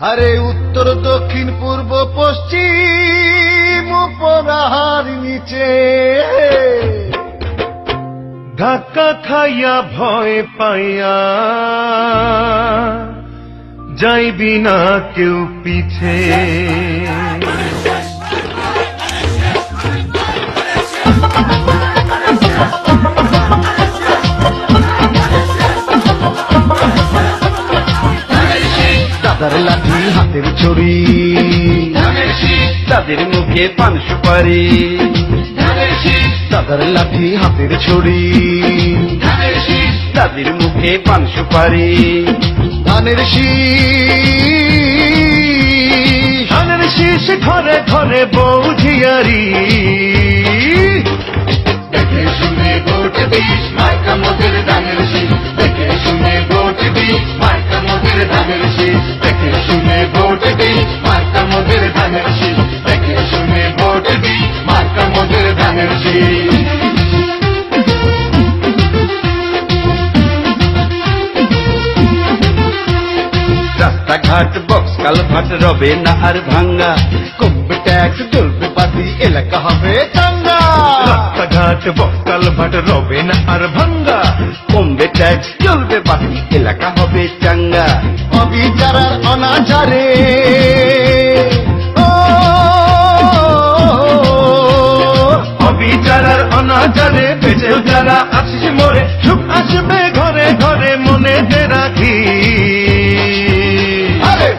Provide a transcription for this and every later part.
আরে উত্তর, দক্ষিণ, পূর্ব, পশ্চিম, উপরাহার নিচে। ধাক্কা খাইয়া ভয় পাইয়া যাইবি না কেউ পিছে। দাদার লাঠি হাতের ছড়ি তাদের মুখে পান সুপারি। দাদার লাঠি হাতের ছড়ি তাদের মুখে পান সুপারি। ধানের শীষ। ধানের শীষ ঘরে ঘরে বৌঝিয়ারি শুনে ভোট দিস রাস্তাঘাট বক্স কালভাট, রবে না আর ভাঙ্গা। কমবে ট্যাক্স জ্বলবে বাতি এলাকা হবে চাঙ্গা। রাস্তাঘাট বকাল ভাট রবে না আর ভাঙ্গা। কমবে ট্যাক্স চলবে বাকি এলাকা হবে চাঙ্গা। অবিচারার ঘরে মনে রাখি।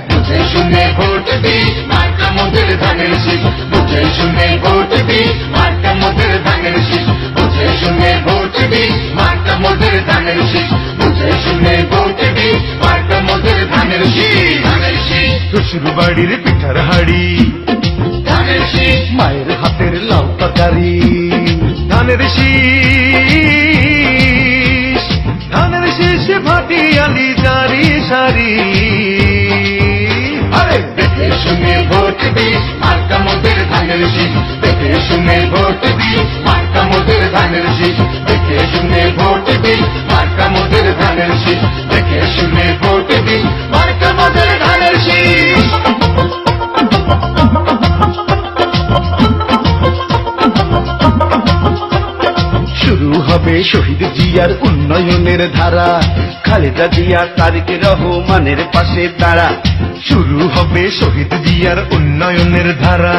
বুঝে শুনে ভোট দি মার্কা মোদের ধানের শীষ বুঝে শুনে ভোট দি মার্কা মোদের ধানের শীষ বুঝে শুনে ভোট দি মার্কা মোদের ধানের শীষ বুঝে শুনে ভোট দি মার্কা মোদের ধানের শীষ ধানের শীষ শ্বশুর বাড়ির পিঠার হাড়ি। ধানের শীষ মায়ের হাতের লাউ তরকারি। ধানের শীষ আলি জারি সারি দেখে শুনে ভোট দি মার্কা মোদের ধানের শীষ। দেখে শুনে ভোট দি মার্কা মোদের ধানের শীষ। দেখে শুনে ভোট দি মার্কা মোদের ধানের শীষ। দেখে শুনে ভোট দি মার্কা মোদের ধানের শীষ। শুরু হবে শহীদ জিয়ার উন্নয়নের ধারা। খালেদা জিয়া, তারিক রহমানের পাশে দাঁড়া। শুরু হবে শহীদ জিয়ার উন্নয়নের ধারা।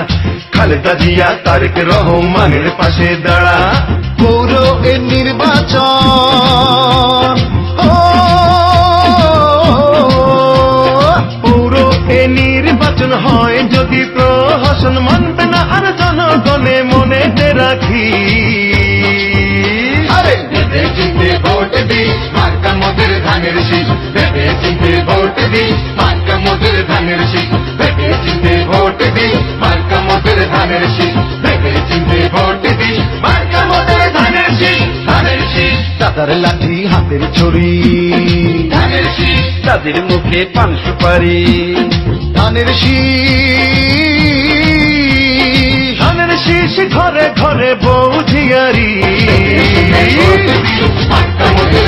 খালেদা জিয়া, তারেক রহমানের পাশে দাঁড়া। পৌর এ নির্বাচন পৌর এ নির্বাচন হয় যদি প্রহসন মানবে না আর জনগণে মনে রাখি। ভোট দি মার্কা ধানের শীষ ভেবে চিনতে ভোট দি মার্কা মোদের ধানের শীষ ভেবে চিনতে ভোট দি মার্কা মোদের ধানের শীষ ভেবে চিনতে ভোট দি মার্কা মোদের ধানের শীষ ধানের শীষ। দাদার লাঠি হাতের ছড়ি ধানের শীষ। তাদের মুখে পান সুপারি। ধানের শীষ। ধানের শীষ ঘরে ঘরে বৌঝিয়ারি মার্কা মোদের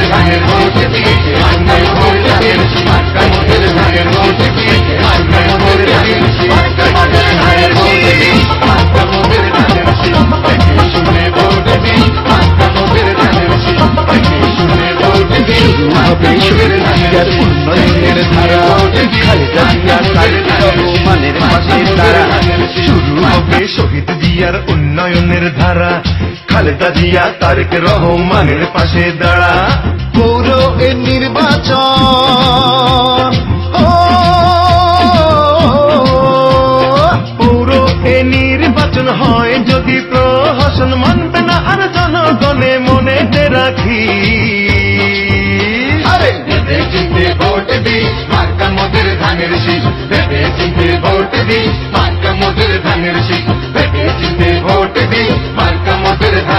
শহীদ জিয়ার উন্নয়নের ধারা খালেদা জিয়া তারেক রহমানের পাশে দাঁড়া। পৌর এ নির্বাচন। পৌর এ নির্বাচন হয় যদি প্রহসন মানবে না আর জনগণে মনে রাখি। ভোট দি মার্কা মোদের ধানের শীষ। ভেবে চিনতে ভোট দি মার্কা মোদের ধানের শীষ।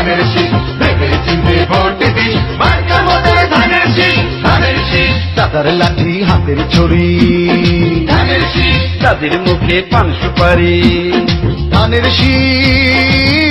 ধানের শীষ ভেবে চিনতে ভোট দি মার্কা মোদের ধানের শীষ ধানের শীষ। দাদার লাঠি হাতের ছড়ি ধানের শীষ। মুখে পান সুপারি। ধানের শীষ।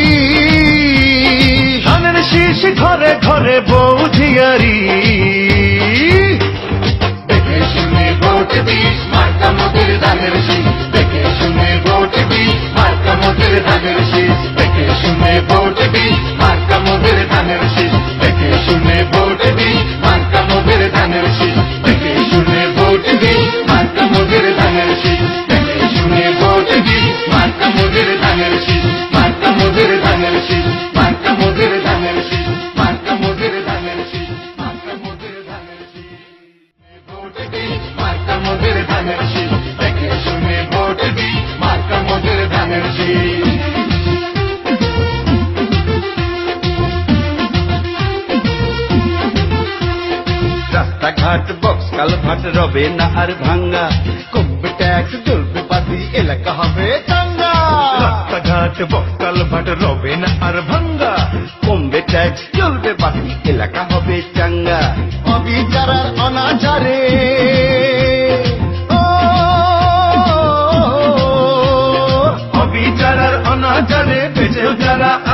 রাস্তাঘাট বক্স কালভাট রবে না আর ভাঙ্গা। কম্বে ট্যাক্স চলবে পাতি এলাকা হবে চাঙ্গা। রাস্তাঘাট বক্স কালভাট রবে না আর ভাঙ্গা। কম্বে ট্যাক্স চলবে পাতি এলাকা হবে الجرح